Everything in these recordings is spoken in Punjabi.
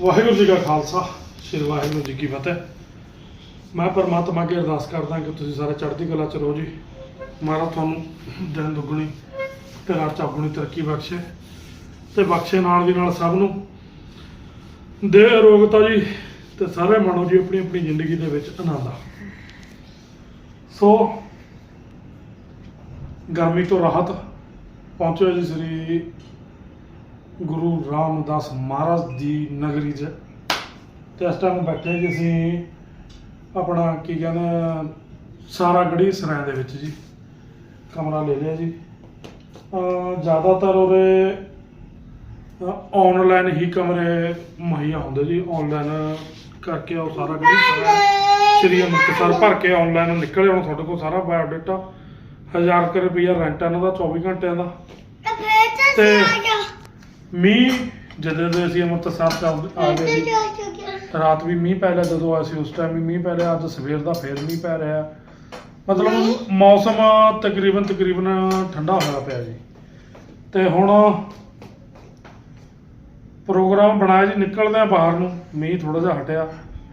ਵਾਹਿਗੁਰੂ ਜੀ ਕਾ ਖਾਲਸਾ, ਸ੍ਰੀ ਵਾਹਿਗੁਰੂ ਜੀ ਕੀ ਫਤਿਹ। ਮੈਂ ਪਰਮਾਤਮਾ ਅੱਗੇ ਅਰਦਾਸ ਕਰਦਾ ਕਿ ਤੁਸੀਂ ਸਾਰੇ ਚੜ੍ਹਦੀ ਕਲਾ ਚ ਰਹੋ ਜੀ। ਮਹਾਰਾਜ ਤੁਹਾਨੂੰ ਦਿਨ ਦੁੱਗਣੀ ਤੇ ਰਾਤ ਚੌਗੁਣੀ ਤਰੱਕੀ ਬਖਸ਼ੇ ਤੇ ਬਖਸ਼ੇ ਨਾਲ ਦੀ ਨਾਲ ਸਭ ਨੂੰ। ਦੇ ਅਰੋਗਤਾ ਜੀ ਤੇ ਸਾਰੇ ਮਾਣੋ ਜੀ ਆਪਣੀ ਆਪਣੀ ਜ਼ਿੰਦਗੀ ਦੇ ਵਿੱਚ ਆਨੰਦ ਆ। ਸੋ, ਗਰਮੀ ਤੋਂ ਰਾਹਤ ਪਹੁੰਚਿਆ ਜੀ ਸ੍ਰੀ ਗੁਰੂ ਰਾਮਦਾਸ ਮਹਾਰਾਜ ਦੀ ਨਗਰੀ 'ਚ। ਤੇ ਇਸ ਟਾਈਮ ਬੈਠੇ ਜੀ ਅਸੀਂ ਆਪਣਾ ਕੀ ਕਹਿੰਦੇ ਸਾਰਾ ਗੜੀ ਸਰਾਂ ਦੇ ਵਿੱਚ ਜੀ। ਕਮਰਾ ਲੈ ਲਿਆ ਜੀ। ਜ਼ਿਆਦਾਤਰ ਉਰੇ ਆਨਲਾਈਨ ਹੀ ਕਮਰੇ ਮੁਹੱਈਆ ਹੁੰਦੇ ਜੀ। ਆਨਲਾਈਨ ਕਰਕੇ ਉਹ ਸਾਰਾ ਗੜੀ ਸਰਾਂ ਸ਼੍ਰੀ ਅੰਮ੍ਰਿਤਸਰ ਭਰ ਕੇ ਆਨਲਾਈਨ ਨਿਕਲੇ ਹੁਣ ਤੁਹਾਡੇ ਕੋਲ ਸਾਰਾ ਬਾਇਓਡਾਟਾ 1000 ਕੁ ਰੁਪਈਆ ਰੈਂਟ ਇਹਨਾਂ ਦਾ 24 ਘੰਟਿਆਂ ਦਾ। ਤੇ ਮੀਂਹ ਜਦੋਂ ਦੇ ਅਸੀਂ ਅੰਮ੍ਰਿਤਸਰ ਚ ਆ- ਗਏ ਜੀ। ਰਾਤ ਵੀ ਮੀਂਹ ਪੈ ਲਿਆ ਜਦੋਂ ਆਏ ਸੀ ਉਸ ਟਾਈਮ ਵੀ ਮੀਂਹ ਪੈ ਲਿਆ ਅੱਜ ਸਵੇਰ ਦਾ ਫੇਰ ਮੀਂਹ ਪੈ ਰਿਹਾ। ਮਤਲਬ ਮੌਸਮ ਤਕਰੀਬਨ ਤਕਰੀਬਨ ਠੰਡਾ ਹੋਇਆ ਪਿਆ ਜੀ। ਤੇ ਹੁਣ ਪ੍ਰੋਗਰਾਮ ਬਣਾਇਆ ਜੀ ਨਿਕਲਦੇ ਆ ਬਾਹਰ ਨੂੰ। ਮੀਂਹ ਥੋੜਾ ਜਿਹਾ ਹਟਿਆ।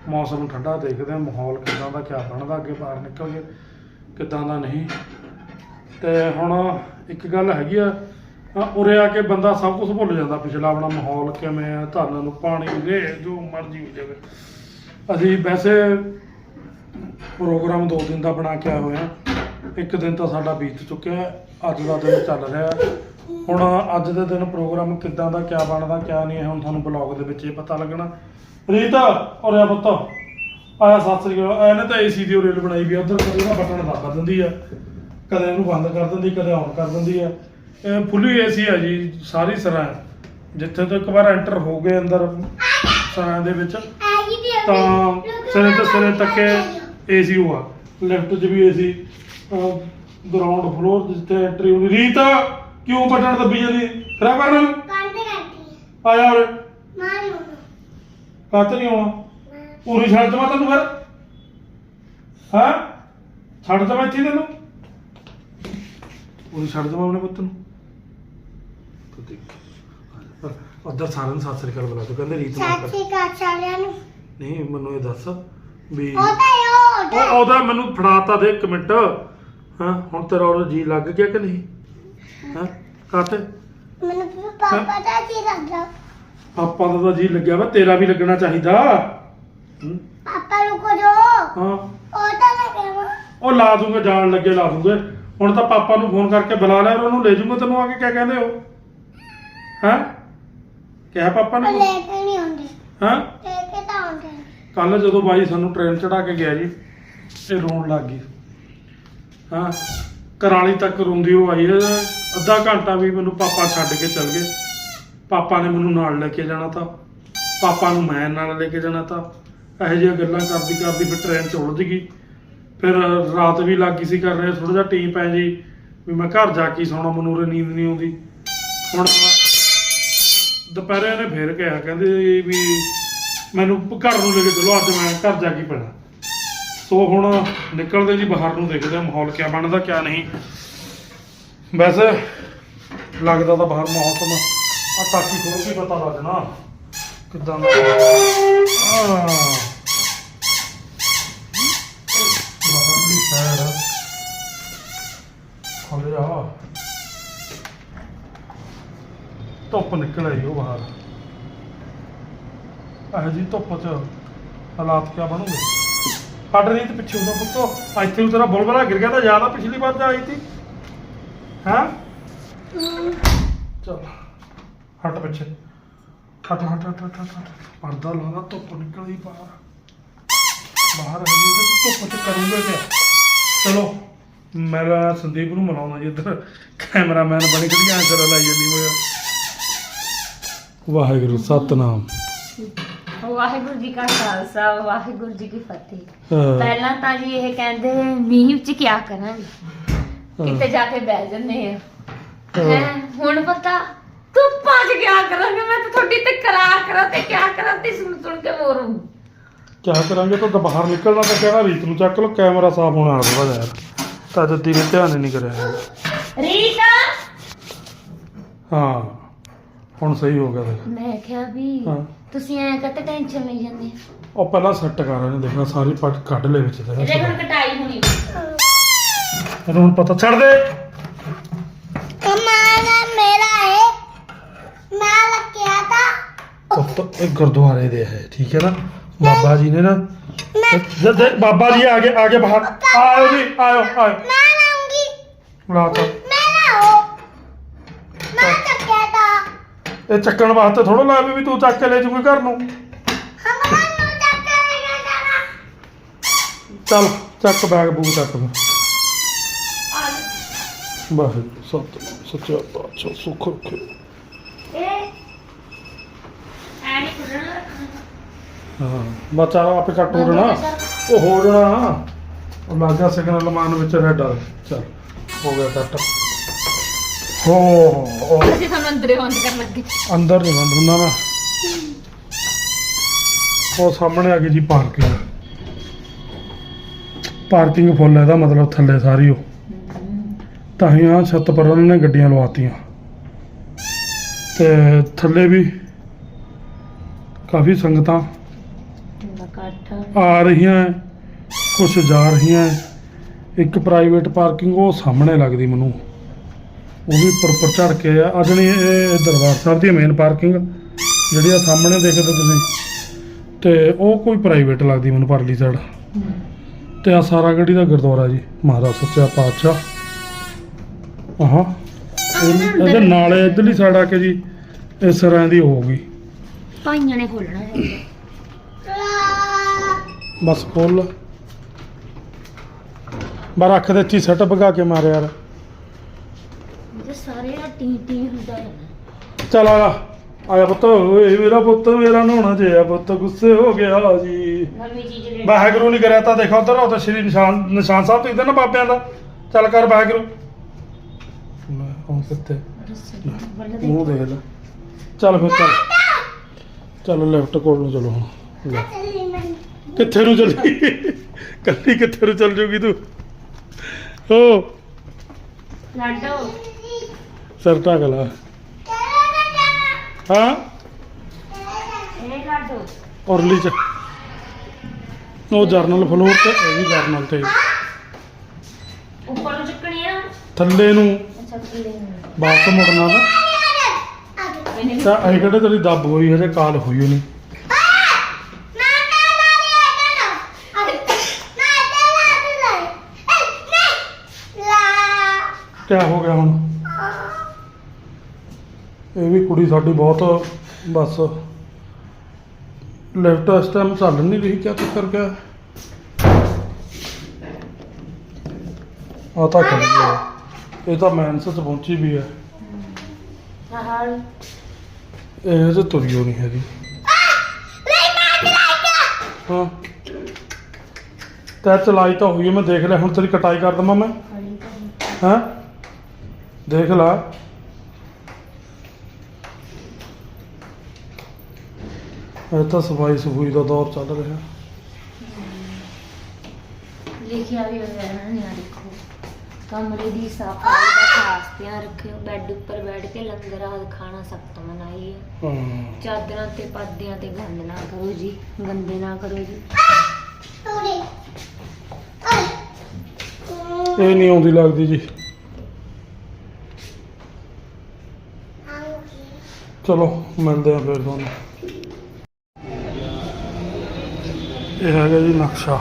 ਮੌਸਮ ਠੰਡਾ ਦੇਖਦੇ ਆ ਮਾਹੌਲ ਕਿਦਾਂ ਦਾ ਕਿਆ ਬਣਦਾ ਅੱਗੇ ਬਾਹਰ ਨਿਕਲ ਕੇ ਕਿਦਾਂ ਦਾ ਨਹੀਂ। ਤੇ ਹੁਣ ਇੱਕ ਗੱਲ ਹੈਗੀ ਆ ਅ, ਉਰੇ ਆ ਕੇ ਬੰਦਾ ਸਭ ਕੁਝ ਭੁੱਲ ਜਾਂਦਾ ਪਿਛਲਾ ਆਪਣਾ ਮਾਹੌਲ ਕਿਵੇਂ ਆ ਧਾਨਾਂ ਨੂੰ ਪਾਣੀ ਰੇ ਜੋ ਮਰਜ਼ੀ ਹੋ ਜਾਵੇ। ਅਸੀਂ ਵੈਸੇ ਪ੍ਰੋਗਰਾਮ ਦੋ ਦਿਨ ਦਾ ਬਣਾ ਕੇ ਆਏ ਹੋਏ ਆ। ਇੱਕ ਦਿਨ ਤਾਂ ਸਾਡਾ ਬੀਤ ਚੁੱਕਿਆ ਅੱਜ ਦਾ ਦਿਨ ਚੱਲ ਰਿਹਾ ਹੁਣ ਅੱਜ ਦੇ ਦਿਨ ਪ੍ਰੋਗਰਾਮ ਕਿੱਦਾਂ ਦਾ ਕਿਆ ਬਣਦਾ ਕਿਆ ਨਹੀਂ ਹੈ ਹੁਣ ਤੁਹਾਨੂੰ ਬਲੌਗ ਦੇ ਵਿੱਚ ਇਹ ਪਤਾ ਲੱਗਣਾ। ਰੀਤ ਔਰ ਪੁੱਤ। ਆਇਆ ਸਤਿ ਸ੍ਰੀ ਅਕਾਲ। ਇਹਨੇ ਤਾਂ ਏਸੀ ਦੀ ਉਹ ਰੇਲ ਬਣਾਈ ਵੀ ਆ ਉਧਰ ਕਦੇ ਉਹਦਾ ਬਟਨ ਦੱਬ ਦਿੰਦੀ ਆ। ਕਦੇ ਉਹਨੂੰ ਬੰਦ ਕਰ ਦਿੰਦੀ ਕਦੇ ਆਨ ਕਰ ਦਿੰਦੀ ਆ। ਫੁੱਲੀ ਏਸੀ ਆ ਜੀ, ਸਾਰੀ ਸਰਾਂ। ਜਿੱਥੇ ਤੋਂ ਇੱਕ ਵਾਰ ਐਂਟਰ ਹੋ ਗਏ ਅੰਦਰ ਸਰਾਂ ਦੇ ਵਿੱਚ, ਤਾਂ ਸਿਰੇ ਤੋਂ ਸਿਰੇ ਤੱਕ ਏਸੀ ਹੋਆ। ਲੈਫਟ 'ਚ ਵੀ ਏਸੀ ਗਰਾਊਂਡ ਫਲੋਰ ਜਿੱਥੇ ਐਂਟਰੀ ਹੋਣੀ। ਰੀਤ, ਕਿਉਂ ਬਟਨ ਦੱਬੀ ਜਾਂਦੀ? ਖਰਾਬ ਕਰਨ ਨੂੰ ਆਇਆ ਉਰੇ। ਕੱਤ ਨਹੀਂ ਆਉਣਾ? ਪੂਰੀ ਛੱਡ ਦਵਾਂ ਤੈਨੂੰ ਫਿਰ। ਹਾਂ? ਛੱਡ ਦਵਾਂ ਇੱਥੇ ਤੈਨੂੰ। ਪੂਰੀ ਛੱਡ ਦਵਾਂ ਆਪਣੇ ਪੁੱਤ ਨੂੰ। ਤੂੰ ਦੇਖ। ਉਧਰ ਸਾਰਿਆਂ ਨੂੰ ਸਤਿ ਸ੍ਰੀ ਅਕਾਲ ਬੁਲਾ ਤੂੰ ਕਹਿੰਦੇ ਰੀਤ ਮਾਰ ਕਰ ਨਹੀਂ ਮੈਨੂੰ ਇਹ ਦੱਸ ਵੀ ਉਹ ਉਹਦਾ ਮੈਨੂੰ ਫੜਾਤਾ ਦੇ ਇੱਕ ਮਿੰਟ। ਹਾਂ ਹੁਣ ਤੇਰਾ ਉਹ ਜੀ ਲੱਗ ਗਿਆ ਕਿ ਨਹੀਂ? ਹਾਂ ਕਾਤੇ ਪਾਪਾ ਦਾ ਤਾਂ ਜੀ ਲੱਗਿਆ ਵਾ ਤੇਰਾ ਵੀ ਲੱਗਣਾ ਚਾਹੀਦਾ। ਹੂੰ? ਹਾਂ ਉਹ ਲਾ ਦੂੰਗਾ ਜਾਣ ਲੱਗੇ ਲਾ ਦੂੰਗੇ। ਹੁਣ ਤਾਂ ਪਾਪਾ ਨੂੰ ਫੋਨ ਕਰਕੇ ਬੁਲਾ ਲਿਆ ਉਹਨੂੰ ਲੈ ਜਾਊਂਗਾ ਤੈਨੂੰ ਆ ਕੇ ਕਿਆ ਕਹਿੰਦੇ ਹੋ? ਹਾਂ? ਕਿਹਾ ਪਾਪਾ ਨੇ? ਹਾਂ? ਕੱਲ ਜਦੋਂ ਬਾਈ ਸਾਨੂੰ ਟ੍ਰੇਨ ਚੜਾ ਕੇ ਗਿਆ ਜੀ ਇਹ ਰੋਣ ਲੱਗ ਗਈ। ਹਾਂ? ਕਰਾਲੀ ਤੱਕ ਰੋਂਦੀ ਉਹ ਆਈ। ਅੱਧਾ ਘੰਟਾ ਵੀ ਮੈਨੂੰ ਪਾਪਾ ਛੱਡ ਕੇ ਚਲ ਗਏ। ਪਾਪਾ ਨੇ ਮੈਨੂੰ ਨਾਲ ਲੈ ਕੇ ਜਾਣਾ ਤਾਂ। ਪਾਪਾ ਨੂੰ ਮੈਂ ਨਾਲ ਲੈ ਕੇ ਜਾਣਾ ਤਾਂ। ਇਹੋ ਜਿਹੀਆਂ ਗੱਲਾਂ ਕਰਦੀ ਕਰਦੀ ਫਿਰ ਟ੍ਰੇਨ ਚ ਉਲਝ ਗਈ। ਫਿਰ ਰਾਤ ਵੀ ਲੱਗੀ ਸੀ ਕਰ ਰਹੇ ਥੋੜਾ ਜਿਹਾ ਟੀਮ ਪੈ ਜੀ ਵੀ ਮੈਂ ਘਰ ਜਾ ਕੇ ਸੌਣਾ ਮੈਨੂੰ ਨੀਂਦ ਨਹੀਂ ਆਉਂਦੀ। ਹੁਣ ਦੁਪਹਿਰੇ ਨੇ ਫੇਰ ਕਿਹਾ ਕਹਿੰਦੇ ਵੀ ਮੈਨੂੰ ਘਰ ਨੂੰ ਲੈ ਕੇ ਚਲੋ ਅੱਜ ਮੈਂ ਘਰ ਜਾ ਕੇ ਪੈਣਾ। ਸੋ ਹੁਣ ਨਿਕਲਦੇ ਜੀ ਬਾਹਰ ਨੂੰ ਦੇਖਦੇ ਮਾਹੌਲ ਕਿਆ ਬਣਦਾ ਕਿਆ ਨਹੀਂ। ਵੈਸੇ ਲੱਗਦਾ ਤਾਂ ਬਾਹਰ ਮੌਸਮ ਆ ਟਾਕੀ ਖੋਲ ਕੇ ਪਤਾ ਲੱਗਣਾ ਕਿਦਾਂ ਦਾ। ਆ। ਬਾਹਰਲੀ ਸਾਈਡ ਖੋਲਿਆ ਧੁੱਪ ਨਿਕਲ ਆਈ ਉਹ ਬਾਹਰ। ਇਹ ਜੀ ਧੁੱਪ ਚ ਹਾਲਾਤ ਕਿਆ ਬਣੂਗੇ ਫੜ ਰਹੀ ਤੇ ਪਿੱਛੇ ਉਹਦਾ ਪੁੱਤੋ। ਇੱਥੇ ਨੂੰ ਤੇਰਾ ਬੁਲਬੁਲਾ ਗਿਰ ਗਿਆ ਤਾਂ ਜ਼ਿਆਦਾ ਪਿਛਲੀ ਵਾਰ ਤਾਂ ਆਈ ਸੀ ਹਾਂ? ਚਲ, ਹਟ ਪਿੱਛੇ। ਹਟ ਹਟ ਹਟ ਹਟ ਹਟ। ਪਰਦਾ ਲਾਣਾ ਧੁੱਪ ਨਿਕਲਦੀ ਬਾਹਰ। ਬਾਹਰ ਹੈ ਜੀ ਤੇ ਧੁੱਪ ਚ ਕਰੂੰਗਾ ਕਿਆ ਚਲੋ, ਮੇਰਾ ਸੰਦੀਪ ਨੂੰ ਮਨਾਉਣਾ ਜੀ ਇੱਧਰ। ਕੈਮਰਾਮੈਨ ਬਣੀ ਖੜੀ ਆਂ ਜਰਾ ਲਾਈ ਜਾਂਦੀ ਹੋਇਆ ਵਾਹਿਗੁਰੂ ਸਤਨਾਮ। ਵਾਹਿਗੁਰੂ ਜੀ ਕਾ ਖਾਲਸਾ ਵਾਹਿਗੁਰੂ ਜੀ ਕੀ ਫਤਿਹ। ਹਾਂ। ਪਹਿਲਾਂ ਤਾਂ ਜੀ ਇਹ ਕਹਿੰਦੇ ਮੀਂਹ ਵਿੱਚ ਕੀ ਕਰਾਂਗੇ? ਕਿਤੇ ਜਾ ਕੇ ਬਹਿ ਜੰਨੇ ਆ। ਹੈਂ, ਹੁਣ ਪਤਾ ਧੁੱਪਾਂ 'ਚ ਕੀ ਕਰਾਂਗੇ? ਮੈਂ ਤਾਂ ਤੁਹਾਡੀ ਤੇ ਕਰਾ ਕਰਾ ਤੇ ਕੀ ਕਰਾਂ ਤੇ ਸੁਣ ਸੁਣ ਕੇ ਮੋਰੂ ਕਿਆ ਕਰਾਂਗੇ? ਤਾਂ ਬਾਹਰ ਨਿਕਲਣਾ ਤਾਂ ਕਹਿਣਾ ਰੀਤ ਨੂੰ ਚੱਕ ਲੋ ਕੈਮਰਾ ਸਾਫ਼ ਹੋਣਾ ਥੋੜਾ ਜਿਹਾ ਤਾਂ ਜੱਦੀ ਨੇ ਧਿਆਨ ਹੀ ਨਹੀਂ ਕਰਿਆ। ਹੈਗਾ। ਰੀਤਾ! ਹਾਂ। ਹੁਣ ਸਹੀ ਹੋ ਗਿਆ ਦੇਖ। ਮੈਂ ਕਿਹਾ ਵੀ ਹਾਂ। ਤੁਸੀਂ ਐਂ ਕਹਤੇ ਟੈਨਸ਼ਨ ਲਈ ਜਾਂਦੇ। ਆ? ਉਹ ਪਹਿਲਾਂ ਸੈੱਟ ਕਰ ਇਹਨੇ ਦੇਖਣਾ ਸਾਰੀ ਪੱਟ ਕੱਢ ਲੈ ਵਿੱਚ ਤੇ। ਇਹਦੇ ਹੁਣ ਕਟਾਈ ਹੋਣੀ ਹੁਣ ਪਤਾ ਛੱਡ ਦੇ। ਕਮਾਣਾ ਮੇਰਾ ਹੈ ਮੈਂ ਲੱਗਿਆ ਤਾਂ। ਪੁੱਤ ਇਹ ਗੁਰਦੁਆਰੇ ਦੇ ਹੈ ਠੀਕ ਹੈ ਨਾ? ਬਾਬਾ ਜੀ ਨੇ ਨਾ ਜਦ ਬਾਬਾ ਜੀ ਆਗੇ ਆਗੇ ਬਾਹਰ। ਆਇਓ ਜੀ ਆਇਓ ਆਇਓ। ਮੈਂ ਲਾਉਂਗੀ ਲਾ ਤਾ ਮੈਂ ਲਾਓ ਮੈਂ ਲੱਗਿਆ ਤਾਂ ਇਹ ਚੱਕਣ ਵਾਸਤੇ ਥੋੜਾ ਲਾ ਵੀ ਤੂੰ ਚੱਕ ਕੇ ਲੈ ਜੂਗੀ ਘਰ ਨੂੰ। ਚੱਲ, ਚੱਕ ਬੈਗ ਬੂਗ ਚੱਕ ਫਿਰ ਵਾਹਿਗੁਰੂ, ਸਤਿ, ਸੱਚਾ ਪਾਤਸ਼ਾਹ, ਸੁਖ ਰੱਖੇ। ਹਾਂ ਬੱਚਾ ਆਪੇ ਕੱਟ ਹੋ ਜਾਣਾ। ਉਹ ਹੋ ਜਾਣਾ। ਉਹ ਲੱਗ ਸਿਗਨਲ ਮਾਨ ਵਿੱਚ ਰੈੱਡ ਆ। ਚੱਲ, ਹੋ ਗਿਆ ਕੱਟ। ਹੋ ਹੋ ਅਸੀਂ ਤੁਹਾਨੂੰ ਅੰਦਰੇ ਬੰਦ ਕਰਨ ਲੱਗੇ। ਅੰਦਰ ਨਹੀਂ ਬੰਦ ਹੁੰਦਾ ਮੈਂ ਉਹ ਸਾਹਮਣੇ ਆ ਗਈ ਜੀ ਪਾਰਕਿੰਗ। ਪਾਰਕਿੰਗ ਫੁੱਲ ਹੈ ਇਹਦਾ ਮਤਲਬ ਥੱਲੇ ਸਾਰੀ ਉਹ। ਤਾਂ ਹੀ ਆ ਛੱਤ ਪਰ ਉਹਨਾਂ ਨੇ ਗੱਡੀਆਂ ਲਵਾਤੀਆਂ। ਤੇ ਥੱਲੇ ਵੀ ਕਾਫੀ ਸੰਗਤਾਂ ਇਕੱਠ ਆ ਰਹੀਆਂ ਕੁਝ ਜਾ ਰਹੀਆਂ ਇੱਕ ਪ੍ਰਾਈਵੇਟ ਪਾਰਕਿੰਗ ਉਹ ਸਾਹਮਣੇ ਲੱਗਦੀ ਮੈਨੂੰ। ਉਹ ਵੀ ਉੱਪਰ ਉੱਪਰ ਝੜ ਕੇ ਆ। ਅਜਣੀ ਇਹ ਦਰਬਾਰ ਸਾਹਿਬ ਦੀ ਮੇਨ ਪਾਰਕਿੰਗ ਜਿਹੜੀ ਆ ਸਾਹਮਣੇ ਦੇਖਦੇ ਤੁਸੀਂ। ਤੇ ਉਹ ਕੋਈ ਪ੍ਰਾਈਵੇਟ ਲੱਗਦੀ ਮੈਨੂੰ ਪਰਲੀ ਸਾਈਡ ਤੇ ਆ ਸਾਰਾ ਗੜੀ ਦਾ ਗੁਰਦੁਆਰਾ ਜੀ ਮਹਾਰਾਜ ਸੱਚਾ ਪਾਤਸ਼ਾਹ। ਆਹਾਂ। ਇਹ- ਇਹਦੇ ਨਾਲੇ ਇਧਰਲੀ ਸਾਈਡ ਆ ਕੇ ਜੀ ਇਸ ਤਰ੍ਹਾਂ ਦੀ ਹੋ ਗਈ। ਭਾਈਆਂ ਨੇ ਖੋਲਣਾ ਬਸ ਖੋਲ ਬਾ ਰੱਖ ਦੇ ਇੱਥੇ ਸੈਟ ਭਗਾ ਕੇ ਮਾਰ ਯਾਰ। ਸਾਰੇ ਆ ਟੀ ਟੀ ਹੁੰਦਾ ਹੈ ਚਲ ਆ ਆਇਆ ਪੁੱਤ ਓਏ ਮੇਰਾ ਪੁੱਤ ਮੇਰਾ ਨਹਾਉਣਾ ਜਿਆ ਪੁੱਤ ਗੁੱਸੇ ਹੋ ਗਿਆ ਜੀ। ਵਾਹਿਗੁਰੂ ਨਹੀਂ ਕਰਿਆ ਤਾਂ ਦੇਖੋ ਉਧਰ ਉਹ ਤਾਂ ਸ਼੍ਰੀ ਨਿਸ਼ਾਨ ਨਿਸ਼ਾਨ ਸਾਹਿਬ ਤੇ ਨਾ ਬਾਬਿਆਂ ਦਾ। ਚੱਲ ਕਰ ਵਾਹਿਗੁਰੂ। ਲੈ, ਹੁਣ ਕਿੱਥੇ? ਮੂੰਹ ਦੇਖ। ਲੈ। ਚੱਲ ਫਿਰ ਚੱਲ। ਚੱਲ ਲੈਫਟ ਕੋਲ ਨੂੰ ਚਲੋ ਹੁਣ। ਲੈ। ਕਿੱਥੇ ਨੂੰ ਚੱਲੀ? ਕੱਲੀ ਕਿੱਥੇ ਨੂੰ ਚੱਲ ਜੂਗੀ ਤੂੰ? ਓ ਲਾਡੋ ਸਿਰ ਢੱਕ ਲਾ। ਹਾਂ? ਇਹ ਔਰਲੀ ਚ। ਉਹ ਜਰਨਲ ਫਲੋਰ ਤੇ ਇਹ ਵੀ ਜਰਨਲ ਤੇ। ਉੱਪਰ ਨੂੰ ਚੱਕਣੀ ਆ। ਥੱਲੇ ਨੂੰ। ਅੱਛਾ ਥੱਲੇ ਨੂੰ। ਵਾਪਸ ਮੁੜਨਾ ਵਾ। ਇਹਨੇ ਵੀ ਤਾਂ ਇਹ ਕਿਹੜੇ ਤੇਰੀ ਦੱਬ ਹੋਈ ਹਜੇ ਕਾਲ ਹੋਈ ਨਹੀਂ ਕਿਆ ਹੋ ਗਿਆ ਹੁਣ? ਇਹ ਵੀ ਕੁੜੀ ਸਾਡੀ ਬਹੁਤ ਬਸ ਲੈਫਟ ਇਸ ਟਾਈਮ ਚੱਲ ਨਹੀਂ ਰਹੀ ਕਿਆ ਚੱਕਰ ਕਿਆ? ਆ ਤਾਂ ਕਰ ਗਿਆ ਇਹ ਤਾਂ ਮੈਂਸ ਚ ਪਹੁੰਚੀ ਵੀ ਹੈ। ਹਾਲ। ਇਹ ਜੇ ਤੁਰਿਓ ਨਹੀਂ ਹੈਗੀ। ਹਾਂ। ਤੈ ਚਲਾਈ ਤਾਂ ਹੋਈ ਹੈ, ਮੈਂ ਦੇਖ ਲਿਆ ਹੁਣ ਤੇਰੀ ਕਟਾਈ ਕਰ ਦਵਾਂ ਮੈਂ। ਹਾਂ? ਦੇਖ ਲਾ। ਇਹ ਤਾਂ ਸਫ਼ਾਈ ਸਫੂਈ ਦਾ ਦੌਰ ਚੱਲ ਰਿਹਾ। ਲਿਖਿਆ ਵੀ ਹੋਇਆ ਹੈ ਨਾ ਦੇਖੋ। ਕਮਰੇ ਦੀ ਸਫ਼ਾਈ ਦਾ ਖਾਸ ਧਿਆਨ ਰੱਖਿਓ। ਬੈੱਡ ਉੱਪਰ ਬੈਠ ਕੇ ਲੰਗਰ ਆਦਿ ਖਾਣਾ ਸਖਤ ਮਨਾਈ ਹੈ। ਹਾਂ। ਚਾਦਰਾਂ ਤੇ ਪਰਦਿਆਂ ਤੇ ਗੰਦ ਨਾ ਕਰੋ ਜੀ ਗੰਦੇ ਨਾ ਕਰੋ ਜੀ। ਇਹ ਨਹੀਂ ਆਉਂਦੀ ਲੱਗਦੀ ਜੀ। ਚਲੋ ਮਿਲਦੇ ਆ ਫਿਰ ਤੁਹਾਨੂੰ। ਇਹ ਹੈਗਾ ਜੀ ਨਕਸ਼ਾ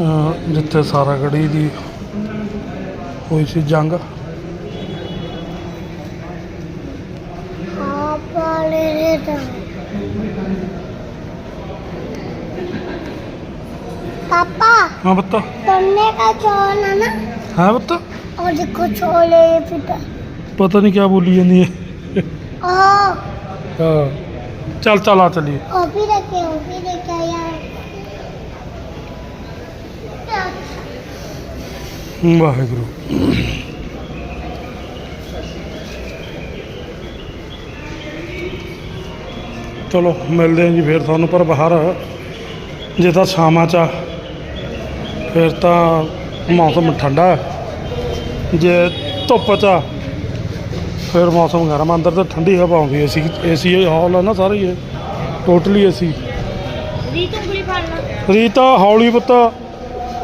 ਅਹ ਜਿੱਥੇ ਸਾਰਾ ਗੜੀ ਦੀ ਹੋਈ ਸੀ ਜੰਗ पापा ਹਾਂ ਬੱਤਾ तुमने का चोल है ना ਹੈ ਬੱਤਾ और देखो छोले फिर ਪਤਾ ਨਹੀਂ ਕੀ ਬੋਲੀ ਜਾਂਦੀ ਹੈ ओ ਹਾਂ ਚੱਲ ਚੱਲ ਆ ਚੱਲੀਏ ओ भी रखे ओ ਵਾਹਿਗੁਰੂ। ਚਲੋ ਮਿਲਦੇ ਹਾਂ ਜੀ ਫਿਰ ਤੁਹਾਨੂੰ ਪਰ ਬਾਹਰ ਜੇ ਤਾਂ ਸ਼ਾਮਾਂ ਚ ਫਿਰ ਤਾਂ ਮੌਸਮ ਠੰਡਾ। ਜੇ ਧੁੱਪ ਚ ਫਿਰ ਮੌਸਮ ਗਰਮ ਅੰਦਰ ਤਾਂ ਠੰਡੀ ਹਵਾ ਆਉਂਦੀ ਏਸੀ ਏਸੀ ਹਾਲ ਆ ਨਾ ਸਾਰੇ ਹੀ ਇਹ ਟੋਟਲੀ ਏਸੀ। ਰੀਤ ਉਂਗਲੀ ਫੜ ਲਾ। ਰੀਤਾ ਹੌਲੀ ਪੁੱਤ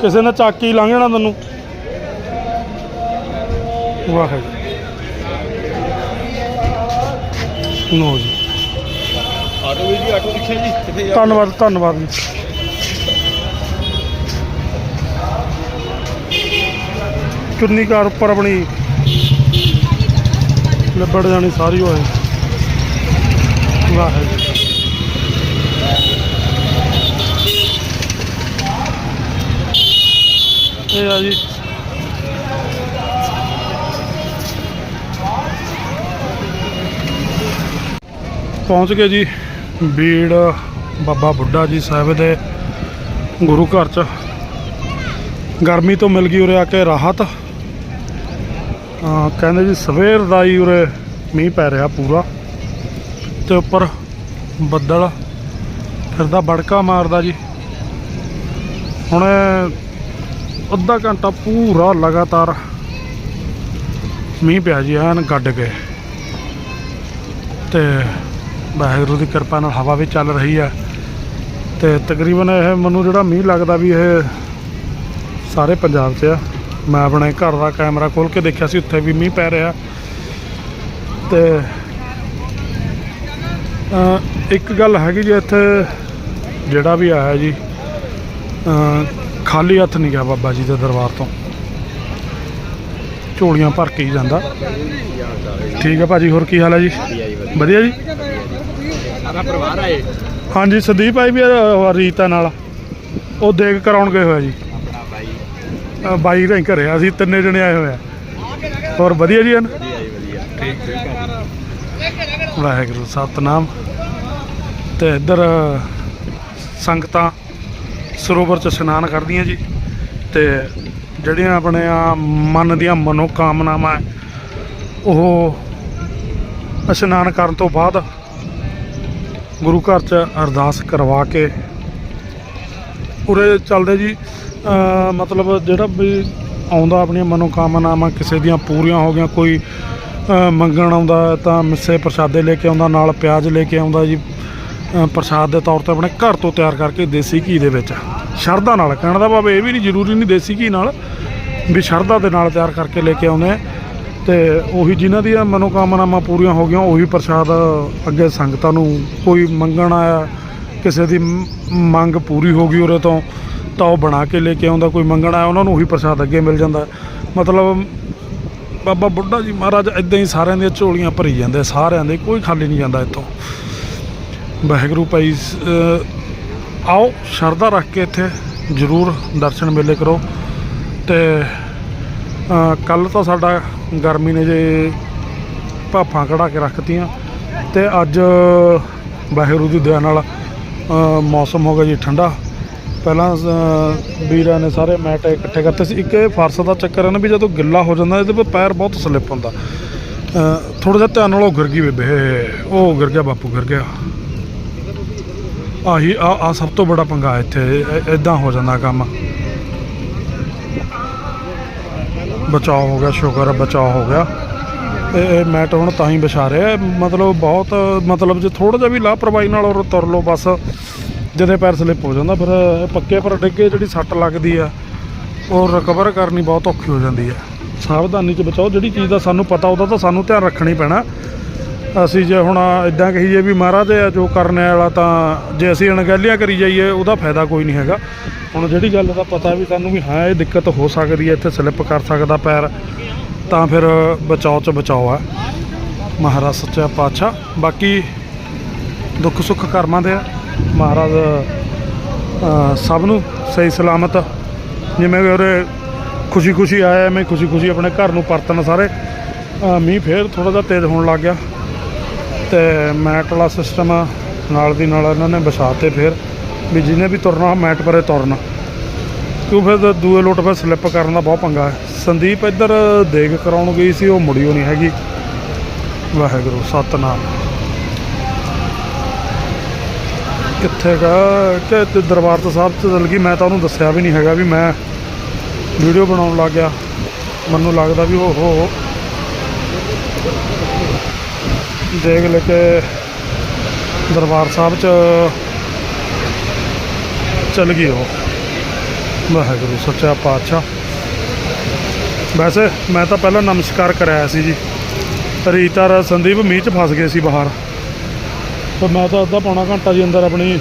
ਕਿਸੇ ਨੇ ਚੱਕ ਹੀ ਲੰਘ ਜਾਣਾ ਤੈਨੂੰ। ਵਾਹਿਗੁਰੂ ਨੋ ਜੀ। ਆਟੋ ਵੀ ਜੀ ਆਟੋ ਰਿਕਸ਼ਾ ਜੀ ਕਿੱਥੇ ਜਾ ਧੰਨਵਾਦ ਧੰਨਵਾਦ ਜੀ। ਚੁੰਨੀ ਕਾਰ ਉੱਪਰ ਆਪਣੀ ਲੱਭੜ ਜਾਣੀ ਸਾਰੀ ਹੋਏ ਵਾਹਿਗੁਰੂ ਇਹ ਆ ਜੀ। ਪਹੁੰਚ ਗਏ ਜੀ ਬੀੜ ਬਾਬਾ ਬੁੱਢਾ ਜੀ ਸਾਹਿਬ ਦੇ ਗੁਰੂ ਘਰ ਚ। ਗਰਮੀ ਤੋਂ ਮਿਲ ਗਈ ਉਰੇ ਆ ਕੇ ਰਾਹਤ। ਕਹਿੰਦੇ ਜੀ ਸਵੇਰ ਦਾ ਹੀ ਉਰੇ ਮੀਂਹ ਪੈ ਰਿਹਾ ਪੂਰਾ। ਤੇ ਉੱਪਰ ਬੱਦਲ ਫਿਰਦਾ, ਬੜਕਾ ਮਾਰਦਾ ਜੀ। ਹੁਣ ਅੱਧਾ ਘੰਟਾ ਪੂਰਾ ਲਗਾਤਾਰ ਮੀਂਹ ਪਿਆ ਜੀ, ਐਨ ਗੱਡ ਕੇ। ਤੇ ਵਾਹਿਗੁਰੂ ਦੀ ਕਿਰਪਾ ਨਾਲ ਹਵਾ ਵੀ ਚੱਲ ਰਹੀ ਹੈ। ਤੇ ਤਕਰੀਬਨ ਇਹ ਮੈਨੂੰ ਜਿਹੜਾ ਮੀਂਹ ਲੱਗਦਾ ਵੀ ਇਹ ਸਾਰੇ ਪੰਜਾਬ 'ਚ ਆ। ਮੈਂ ਆਪਣੇ ਘਰ ਦਾ ਕੈਮਰਾ ਖੋਲ ਕੇ ਦੇਖਿਆ ਸੀ, ਉੱਥੇ ਵੀ ਮੀਂਹ ਪੈ ਰਿਹਾ। ਤੇ ਇੱਕ ਗੱਲ ਹੈਗੀ ਜੀ ਇੱਥੇ, ਜਿਹੜਾ ਵੀ ਆਇਆ ਜੀ ਖਾਲੀ ਹੱਥ ਨਹੀਂ ਗਿਆ ਬਾਬਾ ਜੀ ਦੇ ਦਰਬਾਰ ਤੋਂ। ਝੋਲੀਆਂ ਭਰ ਕੇ ਹੀ ਜਾਂਦਾ। ਠੀਕ ਹੈ ਭਾਜੀ, ਹੋਰ ਕੀ ਹਾਲ ਹੈ ਜੀ? ਵਧੀਆ ਜੀ? ਸਾਰਾ ਪਰਿਵਾਰ ਆਏ? ਹਾਂਜੀ ਸੰਦੀਪ ਭਾਈ ਵੀ ਆ, ਰੀਤਾ ਨਾਲ। ਉਹ ਦੇਖ ਕਰਾਉਣ ਗਏ ਹੋਇਆ ਜੀ। ਆਪਣਾ ਬਾਈ। ਅ, ਬਾਈ ਦੇ ਘਰੇ ਆ, ਅਸੀਂ ਤਿੰਨੇ ਜਣੇ ਆਏ ਹੋਏ ਆ। ਹੋਰ ਵਧੀਆ ਜੀ ਹਨ? ਵਧੀਆ ਜੀ ਵਧੀਆ। ਠੀਕ ਠੀਕ ਵਾਹਿਗੁਰੂ ਸਤਨਾਮ। ਤੇ ਇੱਧਰ ਸੰਗਤਾਂ ਸਰੋਵਰ ਚ ਇਸ਼ਨਾਨ ਕਰਦੀਆਂ ਜੀ। ਤੇ ਜਿਹੜੀਆਂ ਆਪਣੇ ਆ ਮਨ ਦੀਆਂ ਮਨੋ ਕਾਮਨਾਵਾਂ ਹੈ, ਉਹ ਇਸ਼ਨਾਨ ਕਰਨ ਤੋਂ ਬਾਅਦ ਗੁਰੂ ਘਰ ਚ ਅਰਦਾਸ ਕਰਵਾ ਕੇ ਉਰੇ ਚੱਲਦੇ ਜੀ ਮਤਲਬ ਜਿਹੜਾ ਵੀ ਆਉਂਦਾ ਆਪਣੀਆਂ ਮਨੋਕਾਮਨਾਵਾਂ ਕਿਸੇ ਦੀਆਂ ਪੂਰੀਆਂ ਹੋ ਗਈਆਂ, ਕੋਈ ਮੰਗਣ ਆਉਂਦਾ ਤਾਂ ਮਿੱਸੇ ਪ੍ਰਸ਼ਾਦੇ ਲੈ ਕੇ ਆਉਂਦਾ, ਨਾਲ ਪਿਆਜ਼ ਲੈ ਕੇ ਆਉਂਦਾ ਜੀ ਪ੍ਰਸ਼ਾਦ ਦੇ ਤੌਰ ਤੇ ਆਪਣੇ ਘਰ ਤੋਂ ਤਿਆਰ ਕਰਕੇ ਦੇਸੀ ਘੀ ਦੇ ਵਿੱਚ। ਸ਼ਰਧਾ ਨਾਲ, ਕਹਿਣ ਦਾ ਭਾਵ ਇਹ ਵੀ ਨਹੀਂ ਜ਼ਰੂਰੀ ਨਹੀਂ ਦੇਸੀ ਘੀ ਨਾਲ, ਵੀ ਸ਼ਰਧਾ ਦੇ ਨਾਲ ਤਿਆਰ ਕਰਕੇ ਲੈ ਕੇ ਆਉਂਦੇ ਆ। ਤੇ ਉਹੀ ਜਿਨ੍ਹਾਂ ਦੀਆਂ ਮਨੋਕਾਮਨਾਵਾਂ ਪੂਰੀਆਂ ਹੋ ਗਈਆਂ, ਉਹੀ ਪ੍ਰਸ਼ਾਦ ਅੱਗੇ ਸੰਗਤਾਂ ਨੂੰ ਕੋਈ ਮੰਗਣ ਆਇਆ, ਕਿਸੇ ਦੀ ਮੰਗ ਪੂਰੀ ਹੋ ਗਈ ਉਰੇ ਤੋਂ, ਤਾਂ ਉਹ ਬਣਾ ਕੇ ਲੈ ਕੇ ਆਉਂਦਾ, ਕੋਈ ਮੰਗਣ ਆਇਆ, ਉਹਨਾਂ ਨੂੰ ਉਹੀ ਪ੍ਰਸ਼ਾਦ ਅੱਗੇ ਮਿਲ ਜਾਂਦਾ। ਮਤਲਬ ਬਾਬਾ ਬੁੱਢਾ ਜੀ ਮਹਾਰਾਜ ਇਦਾਂ ਹੀ ਸਾਰਿਆਂ ਦੀਆਂ ਝੋਲੀਆਂ ਭਰੀ ਜਾਂਦੇ ਸਾਰਿਆਂ ਦੇ, ਕੋਈ ਖਾਲੀ ਨਹੀਂ ਜਾਂਦਾ ਇੱਥੋਂ। ਵਾਹਿਗੁਰੂ ਭਾਈ ਆਓ, ਸ਼ਰਧਾ ਰੱਖ ਕੇ ਇੱਥੇ ਜ਼ਰੂਰ ਦਰਸ਼ਨ ਮੇਲੇ ਕਰੋ। ਤੇ ਕੱਲ ਤਾਂ ਸਾਡਾ ਗਰਮੀ ਨੇ ਜੇ ਭਾਫਾਂ ਕਢਾ ਕੇ ਰੱਖਤੀਆਂ ਤੇ ਅੱਜ ਵਾਹਿਗੁਰੂ ਦੀ ਦਇਆ ਨਾਲ ਮੌਸਮ ਹੋ ਗਿਆ ਜੀ ਠੰਡਾ। ਪਹਿਲਾਂ ਵੀਰਾਂ ਨੇ ਸਾਰੇ ਮੈਟ ਇਕੱਠੇ ਕਰਤੇ ਸੀ। ਇੱਕ ਇਹ ਫਰਸ਼ ਦਾ ਚੱਕਰ ਹੈ ਨਾ ਵੀ ਜਦੋਂ ਗਿੱਲਾ ਹੋ ਜਾਂਦਾ, ਇਹਦੇ 'ਤੇ ਪੈਰ ਬਹੁਤ ਸਲਿੱਪ ਹੁੰਦਾ। ਥੋੜਾ ਜਿਹਾ ਧਿਆਨ ਨਾਲ ਉਹ ਗਿਰ ਗਈ ਬੇਬੇ। ਉਹ ਗਿਰ ਗਿਆ, ਬਾਪੂ ਗਿਰ ਗਿਆ। ਆਹੀ ਆ ਆ ਸਭ ਤੋਂ ਬੜਾ ਪੰਗਾ ਇੱਥੇ ਇਦਾਂ ਹੋ ਜਾਂਦਾ ਕੰਮ। ਬਚਾਅ ਹੋ ਗਿਆ, ਸ਼ੁਕਰ ਹੈ ਬਚਾਅ ਹੋ ਗਿਆ। ਇਹ ਇਹ ਮੈਟ ਹੁਣ ਤਾਂ ਹੀ ਵਿਛਾ ਰਿਹਾ। ਮਤਲਬ ਬਹੁਤ, ਮਤਲਬ ਜੇ ਥੋੜਾ ਜਿਹਾ ਵੀ ਲਾਪਰਵਾਹੀ ਨਾਲ ਔਰ ਤੁਰ ਲਓ ਬਸ ਜਦੇ ਪੈਰ ਸਲਿੱਪ ਹੋ ਜਾਂਦਾ। ਫਿਰ ਇਹ ਪੱਕੇ ਪਰ ਡਿੱਗੇ ਜਿਹੜੀ ਸੱਟ ਲੱਗਦੀ ਆ, ਉਹ ਰਿਕਵਰ ਕਰਨੀ ਬਹੁਤ ਔਖੀ ਹੋ ਜਾਂਦੀ ਹੈ ਸਾਵਧਾਨੀ ਚ ਬਚਾਓ। ਜਿਹੜੀ ਚੀਜ਼ ਦਾ ਸਾਨੂੰ ਪਤਾ, ਉਹਦਾ ਤਾਂ ਸਾਨੂੰ ਧਿਆਨ ਰੱਖਣਾ ਹੀ ਪੈਣਾ। ਅਸੀਂ ਜੇ ਹੁਣ ਇਦਾਂ ਕਹੀਏ ਵੀ ਮਹਾਰਾਜ ਆ ਜੋ ਕਰਨ ਵਾਲਾ ਤਾਂ ਜੇ ਅਸੀਂ ਅਣਗਹਿਲੀਆਂ ਕਰੀ ਜਾਈਏ, ਉਹਦਾ ਫਾਇਦਾ ਕੋਈ ਨਹੀਂ ਹੈਗਾ। ਹੁਣ ਜਿਹੜੀ ਗੱਲ ਦਾ ਪਤਾ ਵੀ ਸਾਨੂੰ ਵੀ ਹਾਂ, ਇਹ ਦਿੱਕਤ ਹੋ ਸਕਦੀ ਹੈ, ਇੱਥੇ ਸਲਿੱਪ ਕਰ ਸਕਦਾ ਪੈਰ, ਤਾਂ ਫਿਰ ਬਚਾਓ ਚ ਬਚਾਓ ਆ। ਮਹਾਰਾਜ ਸੱਚਾ ਪਾਤਸ਼ਾਹ। ਬਾਕੀ ਦੁੱਖ ਸੁੱਖ ਕਰਮਾਂ ਦੇ ਮਹਾਰਾਜ ਸਭ ਨੂੰ ਸਹੀ ਸਲਾਮਤ। ਜਿਵੇਂ ਕਿ ਉਰੇ ਖੁਸ਼ੀ ਖੁਸ਼ੀ ਆਇਆ ਮੈਂ ਖੁਸ਼ੀ ਖੁਸ਼ੀ ਆਪਣੇ ਘਰ ਨੂੰ ਪਰਤਣ ਸਾਰੇ। ਮੀਂਹ ਫੇਰ ਥੋੜਾ ਜਿਹਾ ਤੇਜ਼ ਹੋਣ ਲੱਗ ਗਿਆ। ਤੇ ਮੈਟ ਵਾਲਾ ਸਿਸਟਮ ਨਾਲ ਦੀ ਨਾਲ ਇਹਨਾਂ ਨੇ ਵਿਛਾਤੇ ਫਿਰ, ਵੀ ਜਿਹਨੇ ਵੀ ਤੁਰਨਾ ਮੈਟ ਪਰੇ ਤੁਰਨਾ। ਕਿਉਂ ਫਿਰ ਦੂਏ ਲੋਟ ਫਿਰ ਸਲਿੱਪ ਕਰਨ ਦਾ ਬਹੁਤ ਪੰਗਾ ਹੈ। ਸੰਦੀਪ ਇੱਧਰ ਦੇਗ ਕਰਾਉਣ ਗਈ ਸੀ, ਉਹ ਮੁੜਿਓ ਨਹੀਂ ਹੈਗੀ। ਵਾਹਿਗੁਰੂ, ਸਤਨਾਮ। ਕਿੱਥੇ ਗਾ? ਕਿ ਦਰਬਾਰ ਤੋਂ ਸਾਹਿਬ ਤੋਂ ਚੱਲ ਗਈ, ਮੈਂ ਤਾਂ ਉਹਨੂੰ ਦੱਸਿਆ ਵੀ ਨਹੀਂ ਹੈਗਾ ਵੀ ਮੈਂ ਵੀਡੀਓ ਬਣਾਉਣ ਲੱਗ ਗਿਆ। ਮੈਨੂੰ ਲੱਗਦਾ ਵੀ ਉਹ ਹੋ ਦੇਖ ਲੈ ਕੇ ਦਰਬਾਰ ਸਾਹਿਬ ਚ ਚੱਲ ਗਈ ਉਹ। ਵਾਹਿਗੁਰੂ, ਸੱਚਾ ਪਾਤਸ਼ਾਹ। ਵੈਸੇ ਮੈਂ ਤਾਂ ਪਹਿਲਾਂ ਨਮਸਕਾਰ ਕਰਾਇਆ ਸੀ ਜੀ। ਰੀਤਾਰ ਸੰਦੀਪ ਮੀਂਹ ਚ ਫਸ ਗਏ ਸੀ ਬਾਹਰ। ਤਾਂ ਮੈਂ ਤਾਂ ਅੱਧਾ ਪੌਣਾ ਘੰਟਾ ਜੀ ਅੰਦਰ ਆਪਣੀ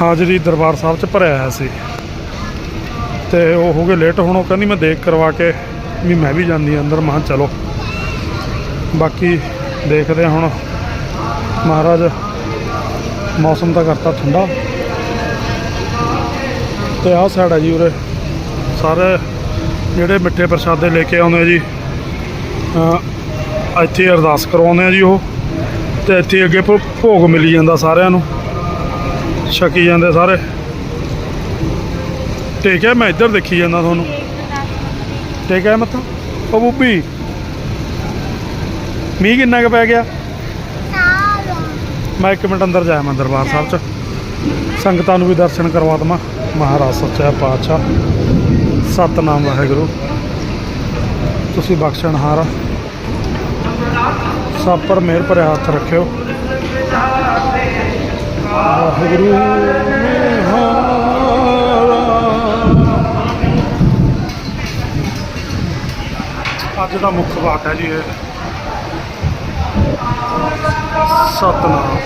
ਹਾਜ਼ਰੀ ਦਰਬਾਰ ਸਾਹਿਬ ਚ ਭਰਿਆ ਆਇਆ ਸੀ। ਤੇ ਉਹ ਹੋ ਗਏ ਲੇਟ ਹੁਣ ਉਹ ਕਹਿੰਦੀ ਮੈਂ ਦੇਖ ਕਰਵਾ ਕੇ ਵੀ ਮੈਂ ਵੀ ਜਾਂਦੀ ਹਾਂ ਅੰਦਰ। ਮਾਂ ਚਲੋ। ਬਾਕੀ ਦੇਖਦੇ ਹਾਂ ਹੁਣ। ਮਹਾਰਾਜ ਮੌਸਮ ਤਾਂ ਕਰਤਾ ਠੰਡਾ। ਤੇ ਆਹ ਸਾਈਡ ਹੈ ਜੀ ਉਰੇ। ਸਾਰੇ ਜਿਹੜੇ ਮਿੱਠੇ ਪ੍ਰਸ਼ਾਦੇ ਲੈ ਕੇ ਆਉਂਦੇ ਆ ਜੀ ਇੱਥੇ ਅਰਦਾਸ ਕਰਵਾਉਂਦੇ ਆ ਜੀ ਉਹ। ਤੇ ਇੱਥੇ ਅੱਗੇ ਭੋ- ਭੋਗ ਮਿਲੀ ਜਾਂਦਾ ਸਾਰਿਆਂ ਨੂੰ। ਛਕੀ ਜਾਂਦੇ ਸਾਰੇ। ਠੀਕ ਹੈ, ਮੈਂ ਇੱਧਰ ਦੇਖੀ ਜਾਂਦਾ ਤੁਹਾਨੂੰ। ਠੀਕ ਹੈ ਮੱਥਾ ਉਹ ਬੂਬੀ। ਮੀਂਹ ਕਿੰਨਾ ਕੁ ਪੈ ਗਿਆ? ਮੈਂ ਇੱਕ ਮਿੰਟ ਅੰਦਰ ਜਾਇਆ ਮੈਂ ਦਰਬਾਰ ਸਾਹਿਬ ਚ। ਸੰਗਤਾਂ ਨੂੰ ਵੀ ਦਰਸ਼ਨ ਕਰਵਾ ਦਵਾਂ। ਮਹਾਰਾਜ ਸੱਚਾ ਪਾਤਸ਼ਾਹ। ਸਤਨਾਮ ਵਾਹਿਗੁਰੂ। ਤੁਸੀਂ ਬਖਸ਼ਣਹਾਰ ਸਭ ਪਰ ਮਿਹਰ ਭਰਿਆ ਹੱਥ ਰੱਖਿਓ। ਵਾਹਿਗੁਰੂ। ਅੱਜ ਦਾ ਮੁੱਖ ਵਾਕ ਹੈ ਜੀ ਇਹ। ਸਤਨਾਮ।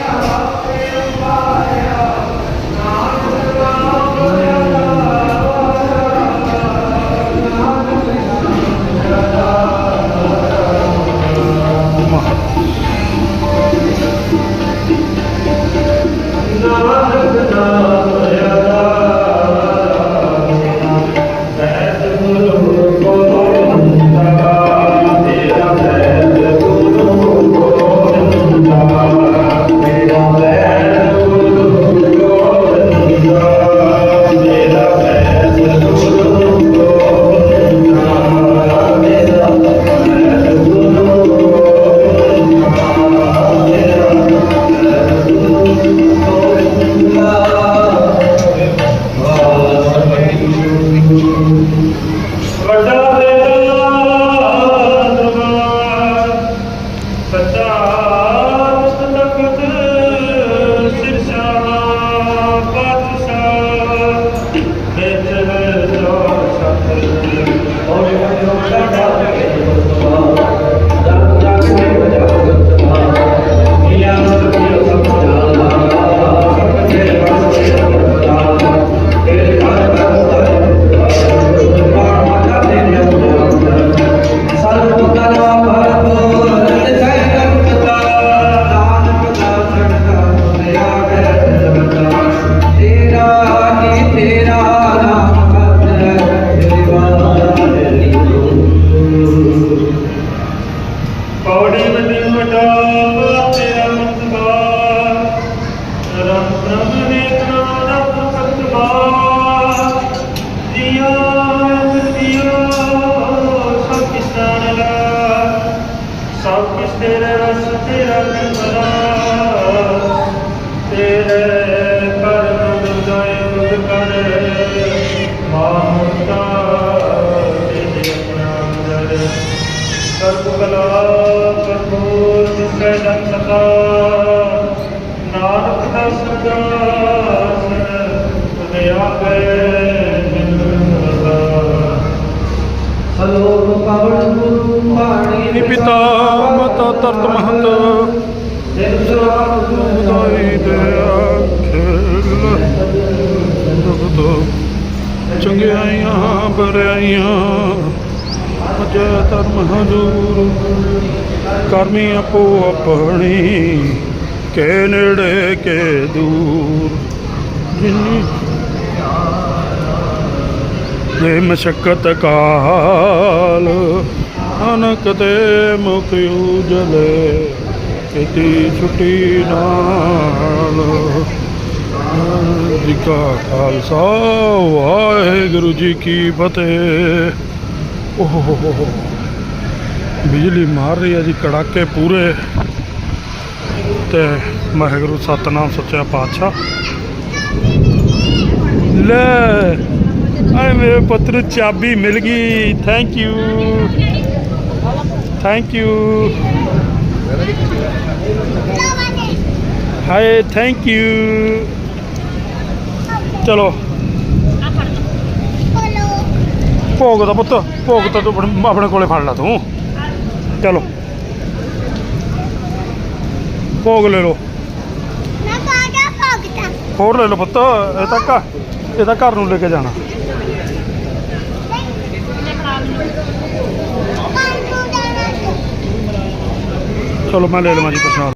ਸਰਬ ਕਰਪੂਰ ਜਿਸੈ ਜਨ ਨਾਨਕ ਦਾ ਸਰਦਾਸ ਤੁਦੇ ਆਪੇ ਸਲੋਕ ਪਵਨ ਗੁਰੂ ਬਾਣੀ ਪਿਤਾ ਮਤਾ ਤਰਤ ਮਹਤ ਦਾਈ ਦੇ ਖੇਲ ਦੁਗਦੋ ਚੰਗਿਆਈਆਂ ਬਰਿਆਈਆਂ ਅਜੈ ਧਰਮ ਹਜੂਰ ਕਰਮੀ ਆਪੋ ਆਪਣੀ, ਕੇ ਨੇੜੇ ਕੇ ਦੂਰ। ਜਿਨੀ ਜੇ ਮਸ਼ਕਤ ਕਾਲ, ਅਨਕ ਤੇ ਮੁਖ ਉਜਲੇ, ਕਿਤੀ ਛੁੱਟੀ ਨਾਲ। ਜੀ ਕਾ ਖਾਲਸਾ, ਵਾਹਿਗੁਰੂ ਜੀ ਕੀ ਫਤਿਹ। ਓਹ ਹੋ ਹੋ ਬਿਜਲੀ ਮਾਰ ਰਹੀ ਹੈ ਜੀ, ਕੜਾਕੇ ਪੂਰੇ। ਤੇ ਵਾਹਿਗੁਰੂ ਸਤਨਾਮ ਸੱਚਾ ਪਾਤਸ਼ਾਹ। ਲੈ, ਆਏ ਮੇਰੇ ਪੁੱਤਰ ਨੂੰ ਚਾਬੀ ਮਿਲ ਗਈ। ਥੈਂਕ ਯੂ ਥੈਂਕ ਯੂ ਹਾਏ ਥੈਂਕ ਯੂ ਚਲੋ। ਭੋਗ ਦਾ ਪੁੱਤ ਭੋਗ ਤਾਂ ਤੂੰ ਆਪਣੇ ਆਪਣੇ ਕੋਲੇ ਫੜ ਲਾ ਤੂੰ। ਚਲੋ। ਭੋਗ ਲੈ ਲਓ। ਮੈਂ ਕਾਗਾ ਭਗਤਾ ਹੋਰ ਲੈ ਲਓ ਪੁੱਤ ਇਹ ਤਾਂ ਘਰ ਇਹ ਤਾਂ ਘਰ ਨੂੰ ਲੈ ਕੇ ਜਾਣਾ। ਕੰਨ ਨੂੰ ਜਾਣਾ ਚਲੋ ਮੈਂ ਲੈ ਲਵਾਂ ਜੀ ਪ੍ਰਸ਼ਾਦ।